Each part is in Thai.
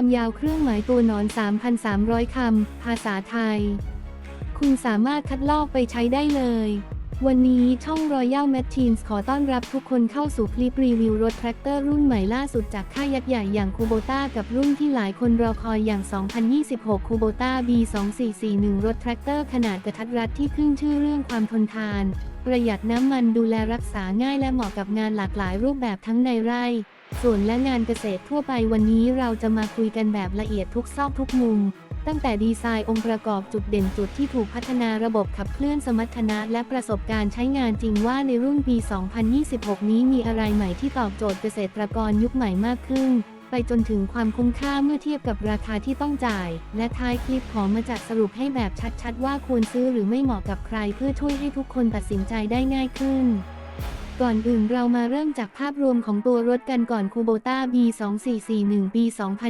ความยาวเครื่องหมายตัวหนอน 3,300 คำ ภาษาไทย คุณสามารถคัดลอกไปใช้ได้เลย วันนี้ช่อง Royal Machines ขอต้อนรับทุกคนเข้าสู่คลิปรีวิวรถแทรกเตอร์รุ่นใหม่ล่าสุดจากค่ายยักษ์ใหญ่อย่างคูโบต้ากับรุ่นที่หลายคนรอคอยอย่าง 2026คูโบต้า B2441 รถแทรกเตอร์ขนาดกระทัดรัดที่ขึ้นชื่อเรื่องความทนทาน ประหยัดน้ำมันดูแลรักษาง่ายและเหมาะกับงานหลากหลายรูปแบบทั้งในไร่ ส่วนและงานเกษตรทั่วไปวันนี้เราจะมาคุยกันแบบละเอียดทุกซอกทุกมุม ตั้งแต่ดีไซน์องค์ประกอบจุดเด่นจุดที่ถูกพัฒนาระบบขับเคลื่อนสมรรถนะและประสบการณ์ใช้งานจริงว่าในรุ่นปี 2026 นี้มีอะไรใหม่ที่ตอบโจทย์เกษตรกรยุคใหม่มากขึ้น ไปจนถึงความคุ้มค่าเมื่อเทียบกับราคาที่ต้องจ่าย และท้ายคลิปขอมาจัดสรุปให้แบบชัดๆ ว่าควรซื้อหรือไม่เหมาะกับใครเพื่อช่วยให้ทุกคนตัดสินใจได้ง่ายขึ้น ก่อนอื่นเรามาเริ่มจากภาพรวมของตัวรถกันก่อนคูโบต้า B2441 ปี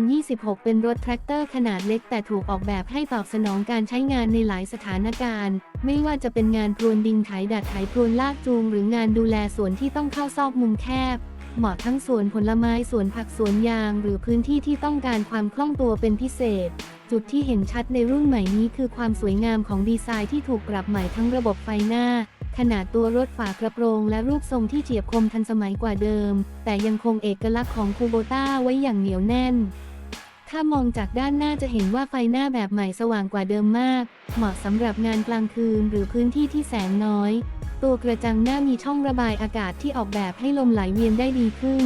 2026 เป็นรถแทรกเตอร์ขนาดเล็กแต่ถูกออกแบบให้ตอบสนองการใช้งานในหลายสถานการณ์ ไม่ว่าจะเป็นงานพรวนดินไถดัดไถพรวนลากจูง หรืองานดูแลสวนที่ต้องเข้าซอกมุมแคบ เหมาะทั้งสวนผลไม้สวนผักสวนยาง หรือพื้นที่ที่ต้องการความคล่องตัวเป็นพิเศษจุดที่เห็นชัดในรุ่นใหม่นี้คือความสวยงามของดีไซน์ที่ถูกปรับใหม่ทั้งระบบไฟหน้า ขนาดตัวรถฝากระโปรงและรูปทรงที่เฉียบคมทันสมัยกว่าเดิม แต่ยังคงเอกลักษณ์ของคูโบต้าไว้อย่างเหนียวแน่น ถ้ามองจากด้านหน้าจะเห็นว่าไฟหน้าแบบใหม่สว่างกว่าเดิมมาก เหมาะสำหรับงานกลางคืนหรือพื้นที่ที่แสงน้อย ตัวกระจังหน้ามีช่องระบายอากาศที่ออกแบบให้ลมไหลเวียนได้ดีขึ้น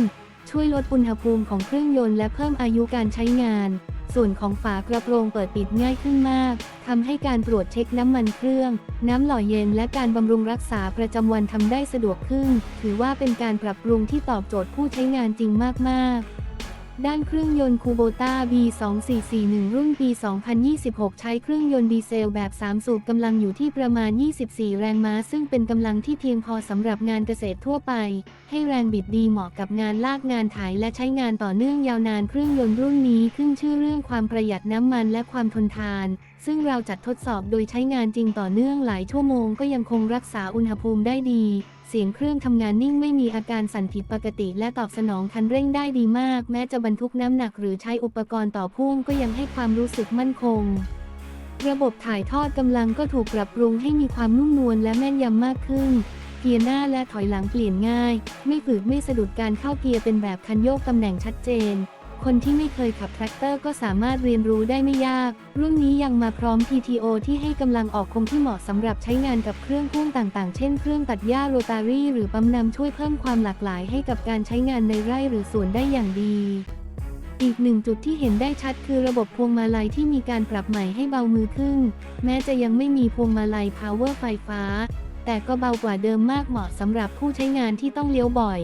ช่วยลดอุณหภูมิของเครื่องยนต์และเพิ่มอายุการใช้งาน ส่วนของฝากระโปรงเปิดปิดง่ายขึ้นมากำให้การตรวจเช็คน้ำมันเครื่อง น้ำหล่อเย็นและการบำรุงรักษาประจำวันทำได้สะดวกขึ้น ถือว่าเป็นการปรับปรุงที่ตอบโจทย์ผู้ใช้งานจริงมาก ๆ ด้านเครื่องยนต์คูโบต้า B2441 รุ่นปี 2026 ใช้เครื่องยนต์ดีเซลแบบ 3 สูบกำลังอยู่ที่ประมาณ 24 แรงม้า ซึ่งเป็นกำลังที่เพียงพอสำหรับงานเกษตรทั่วไป ให้แรงบิดดีเหมาะกับงานลากงานไถและใช้งานต่อเนื่องยาวนานเครื่องยนต์รุ่นนี้ขึ้นชื่อเรื่องความประหยัดน้ำมันและความทนทาน ซึ่งเราจัดทดสอบโดยใช้งานจริงต่อเนื่องหลายชั่วโมงก็ยังคงรักษาอุณหภูมิได้ดี เสียงเครื่องทำงานนิ่งไม่มีอาการสั่นผิดปกติ และตอบสนองคันเร่งได้ดีมาก แม้จะบรรทุกน้ำหนักหรือใช้อุปกรณ์ต่อพ่วงก็ยังให้ความรู้สึกมั่นคง ระบบถ่ายทอดกำลังก็ถูกปรับปรุงให้มีความนุ่มนวลและแม่นยำมากขึ้น เกียร์หน้าและถอยหลังเปลี่ยนง่าย ไม่ฝืดไม่สะดุดการเข้าเกียร์เป็นแบบคันโยกตำแหน่งชัดเจน คนที่ไม่เคยขับแทรกเตอร์ก็สามารถเรียนรู้ได้ไม่ยาก รุ่นนี้ยังมาพร้อม PTO ที่ให้กำลังออกคมที่เหมาะสำหรับใช้งานกับเครื่องพ่วงต่างๆ เช่นเครื่องตัดหญ้าโรตารี่หรือปั๊มน้ำช่วยเพิ่มความหลากหลายให้กับการใช้งานในไร่หรือสวนได้อย่างดีอีกหนึ่งจุดที่เห็นได้ชัดคือระบบพวงมาลัยที่มีการปรับใหม่ให้เบามือขึ้น แม้จะยังไม่มีพวงมาลัย power ไฟฟ้า แต่ก็เบากว่าเดิมมากเหมาะสำหรับผู้ใช้งานที่ต้องเลี้ยวบ่อย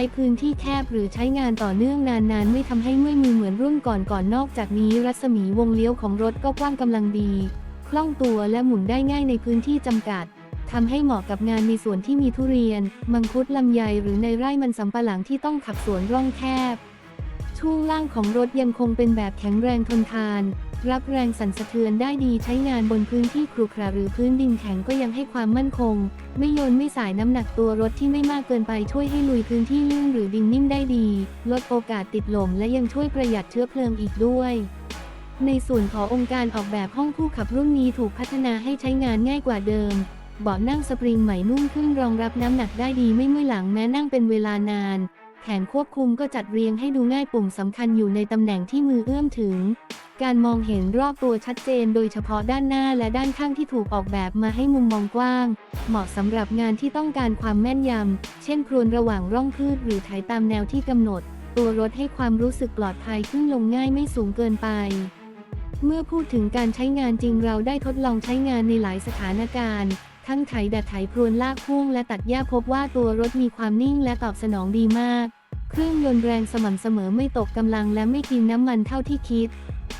ช้พื้นที่แคบหรือใช้งานต่อเนื่องนานๆ ไม่ทำให้เมื่อยมือเหมือนรุ่นก่อนๆนนอกจากนี้รัศมีวงเลี้ยวของรถก็กว้างกำลังดี คล่องตัวและหมุนได้ง่ายในพื้นที่จำกัดทำให้เหมาะกับงานในสวนที่มีทุเรียน มังคุดลำไยหรือในไร่มันสำปะหลังที่ต้องขับสวนร่องแคบ ช่วงล่างของรถยังคงเป็นแบบแข็งแรงทนทาน รับแรงสั่นสะเทือนได้ดีใช้งานบนพื้นที่ครุขระหรือพื้นดินแข็งก็ยังให้ความมั่นคง ไม่โยนไม่สายน้ำหนักตัวรถที่ไม่มากเกินไปช่วยให้ลุยพื้นที่ลื่นหรือดินนิ่มได้ดี ลดโอกาสติดลมและยังช่วยประหยัดเชื้อเพลิงอีกด้วยในส่วนขององค์การออกแบบห้องผู้ขับรุ่นนี้ถูกพัฒนาให้ใช้งานง่ายกว่าเดิม เบาะนั่งสปริงใหม่นุ่มขึ้นรองรับน้ำหนักได้ดีไม่เมื่อยหลังแม้นั่งเป็นเวลานานแผงควบคุมก็จัดเรียงให้ดูง่ายปุ่มสำคัญอยู่ในตำแหน่งที่มือเอื้อมถึง การมองเห็นรอบตัวชัดเจนโดยเฉพาะด้านหน้าและด้านข้างที่ถูกออกแบบมาให้มุมมองกว้าง เหมาะสำหรับงานที่ต้องการความแม่นยำ เช่นพรวนระหว่างร่องพืชหรือไถตามแนวที่กำหนด ตัวรถให้ความรู้สึกปลอดภัยขึ้นลงง่ายไม่สูงเกินไป เมื่อพูดถึงการใช้งานจริงเราได้ทดลองใช้งานในหลายสถานการณ์ ทั้งไถดัดไถพรวนลากพุ่งและตัดหญ้าพบว่าตัวรถมีความนิ่งและตอบสนองดีมาก เครื่องยนต์แรงสม่ำเสมอไม่ตกกำลังและไม่กินน้ำมันเท่าที่คิด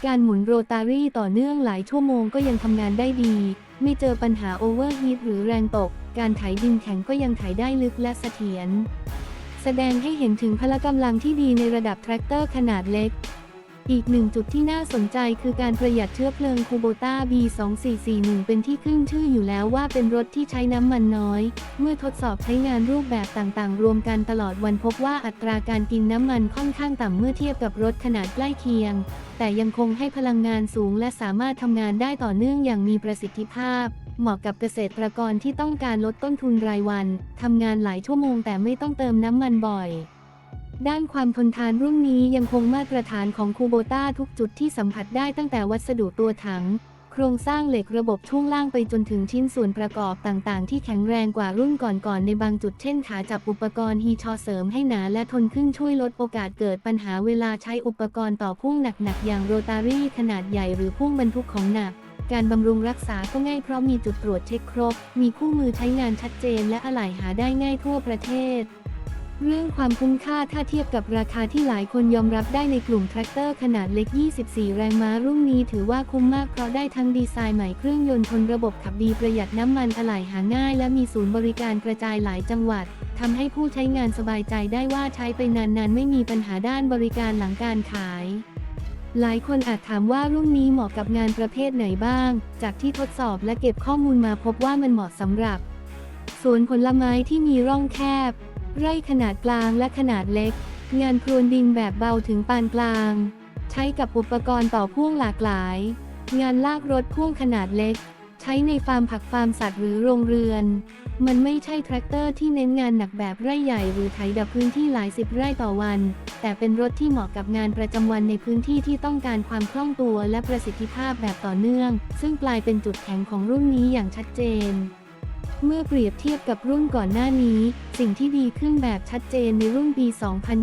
การหมุนโรตารี่ต่อเนื่องหลายชั่วโมงก็ยังทำงานได้ดี ไม่เจอปัญหาโอเวอร์ฮีทหรือแรงตก การไถดินแข็งก็ยังไถได้ลึกและเสถียร แสดงให้เห็นถึงพละกำลังที่ดีในระดับแทรกเตอร์ขนาดเล็ก อีกหนึ่งจุดที่น่าสนใจคือการประหยัดเชื้อเพลิงคูโบต้า B2441 เป็นที่ขึ้นชื่ออยู่แล้วว่าเป็นรถที่ใช้น้ำมันน้อย เมื่อทดสอบใช้งานรูปแบบต่างๆ รวมกันตลอดวันพบว่าอัตราการกินน้ำมันค่อนข้างต่ำเมื่อเทียบกับรถขนาดใกล้เคียง แต่ยังคงให้พลังงานสูงและสามารถทำงานได้ต่อเนื่องอย่างมีประสิทธิภาพ เหมาะกับเกษตรกรที่ต้องการลดต้นทุนรายวันทำงานหลายชั่วโมงแต่ไม่ต้องเติมน้ำมันบ่อย ด้านความทนทานรุ่นนี้ยังคงมาตรฐานของคูโบต้าทุกจุดที่สัมผัสได้ตั้งแต่วัสดุตัวถัง โครงสร้างเหล็กระบบช่วงล่างไปจนถึงชิ้นส่วนประกอบต่างๆ ที่แข็งแรงกว่ารุ่นก่อนๆในบางจุดเช่นขาจับอุปกรณ์ฮีชอเสริมให้หนาและทนขึ้นช่วยลดโอกาสเกิดปัญหาเวลาใช้อุปกรณ์ต่อพุ่งหนักๆอย่างโรตารี่ขนาดใหญ่หรือพุ่งบรรทุกของหนักการบำรุงรักษาก็ง่ายเพราะมีจุดตรวจเช็คครบ มีคู่มือใช้งานชัดเจนและอะไหล่หาได้ง่ายทั่วประเทศ เรื่องความคุ้มค่าถ้าเทียบกับราคาที่หลายคนยอมรับได้ในกลุ่มแทรกเตอร์ขนาดเล็ก 24 แรงม้ารุ่นนี้ถือว่าคุ้มมากเพราะได้ทั้งดีไซน์ใหม่เครื่องยนต์ทนระบบขับดีประหยัดน้ำมันอะไหล่หาง่าย และมีศูนย์บริการกระจายหลายจังหวัดทำให้ผู้ใช้งานสบายใจได้ว่าใช้ไปนานๆ ไม่มีปัญหาด้านบริการหลังการขาย หลายคนอาจถามว่ารุ่นนี้เหมาะกับงานประเภทไหนบ้าง จากที่ทดสอบและเก็บข้อมูลมาพบว่ามันเหมาะสำหรับสวนผลไม้ที่มีร่องแคบ ไร่ขนาดกลางและขนาดเล็ก งานพรวนดินแบบเบาถึงปานกลาง ใช้กับอุปกรณ์ต่อพ่วงหลากหลาย งานลากรถพ่วงขนาดเล็ก ใช้ในฟาร์มผักฟาร์มสัตว์หรือโรงเรือน มันไม่ใช่แทรกเตอร์ที่เน้นงานหนักแบบไร่ใหญ่หรือไถดับพื้นที่หลายสิบไร่ต่อวัน แต่เป็นรถที่เหมาะกับงานประจำวันในพื้นที่ที่ต้องการความคล่องตัวและประสิทธิภาพแบบต่อเนื่อง ซึ่งกลายเป็นจุดแข็งของรุ่นนี้อย่างชัดเจน เมื่อเปรียบเทียบกับรุ่นก่อนหน้านี้ สิ่งที่ดีขึ้นแบบชัดเจนในรุ่นปี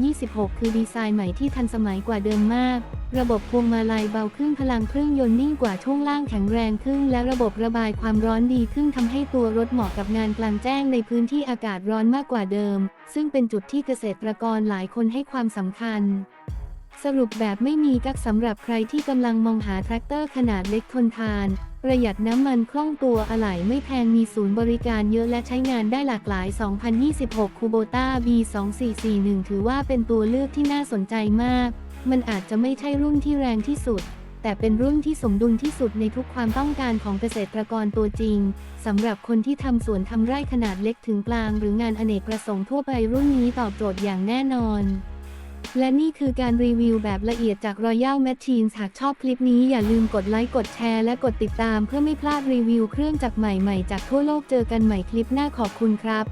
2026 คือดีไซน์ใหม่ที่ทันสมัยกว่าเดิมมาก ระบบพวงมาลัยเบาขึ้นพลังเครื่องยนต์นิ่งกว่าช่วงล่างแข็งแรงขึ้น และระบบระบายความร้อนดีขึ้นทำให้ตัวรถเหมาะกับงานกลางแจ้งในพื้นที่อากาศร้อนมากกว่าเดิม ซึ่งเป็นจุดที่เกษตรกรหลายคนให้ความสำคัญ สรุปแบบไม่มีกักสำหรับใครที่กำลังมองหาแทรกเตอร์ขนาดเล็กทนทาน ประหยัดน้ำมันคล่องตัวอะไหล่ไม่แพงมีศูนย์บริการเยอะและใช้งานได้หลากหลาย 2026คูโบต้า B2441 ถือว่าเป็นตัวเลือกที่น่าสนใจมาก มันอาจจะไม่ใช่รุ่นที่แรงที่สุด แต่เป็นรุ่นที่สมดุลที่สุดในทุกความต้องการของเกษตรกรตัวจริงสำหรับคนที่ทำสวนทำไร่ขนาดเล็กถึงกลาง หรืองานอเนกประสงค์ทั่วไปรุ่นนี้ตอบโจทย์อย่างแน่นอน และนี่คือการรีวิวแบบละเอียดจาก Royal Machines หากชอบคลิปนี้อย่าลืมกดไลค์กดแชร์และกดติดตามเพื่อไม่พลาดรีวิวเครื่องจักรใหม่ๆจากทั่วโลกเจอกันใหม่คลิปหน้าขอบคุณครับ